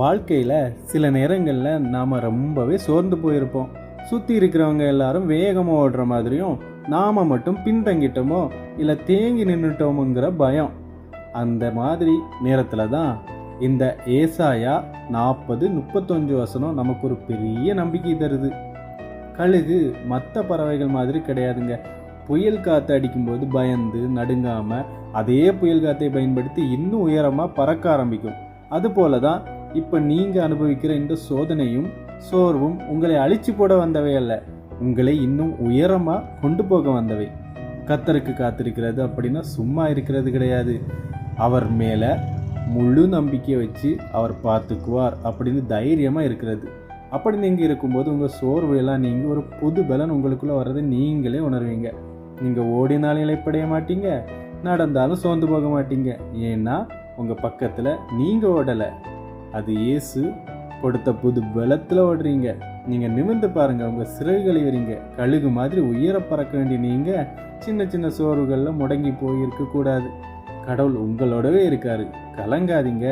வாழ்க்கையில் சில நேரங்களில் நாம் ரொம்பவே சோர்ந்து போயிருப்போம். சுற்றி இருக்கிறவங்க எல்லாரும் வேகமாக ஓடுற மாதிரியும் நாம் மட்டும் பின்தங்கிட்டோமோ இல்லை தேங்கி நின்றுட்டோமுங்கிற பயம். அந்த மாதிரி நேரத்தில் தான் இந்த ஏசாயா நாற்பது முப்பத்தஞ்சு வசனம் நமக்கு ஒரு பெரிய நம்பிக்கை தருது. கழுகு மற்ற பறவைகள் மாதிரி கிடையாதுங்க. புயல் காற்று அடிக்கும்போது பயந்து நடுங்காமல் அதே புயல் காற்றை பயன்படுத்தி இன்னும் உயரமாக பறக்க ஆரம்பிக்கும். அதுபோல தான் இப்போ நீங்கள் அனுபவிக்கிற இந்த சோதனையும் சோர்வும் உங்களை அழிச்சு போட வந்தவை அல்ல. உங்களை இன்னும் உயரமாக கொண்டு போக வந்தவை. கத்தருக்கு காத்திருக்கிறது அப்படின்னா சும்மா இருக்கிறது கிடையாது. அவர் மேலே முழு நம்பிக்கை வச்சு அவர் பார்த்துக்குவார் அப்படின்னு தைரியமாக இருக்கிறது. அப்படி நீங்கள் இருக்கும்போது உங்கள் சோர்வு எல்லாம் நீங்கள் ஒரு புது பலன் உங்களுக்குள்ளே வர்றதை நீங்களே உணர்வீங்க. நீங்கள் ஓடினாலும் இழைப்படைய மாட்டீங்க நடந்தாலும் சோர்ந்து போக மாட்டீங்க. ஏன்னா உங்கள் பக்கத்தில் நீங்கள் ஓடலை. அது இயேசு கொடுத்த புது பலத்தில் ஓடுறீங்க. நீங்கள் நிமிர்ந்து பாருங்கள் உங்கள் சிறகுகளை வரீங்க கழுகு மாதிரி உயர பறக்க வேண்டிய நீங்கள் சின்ன சின்ன சோர்வுகளில் முடங்கி போயிருக்க கூடாது. கடவுள் உங்களோடவே இருக்காரு. கலங்காதீங்க.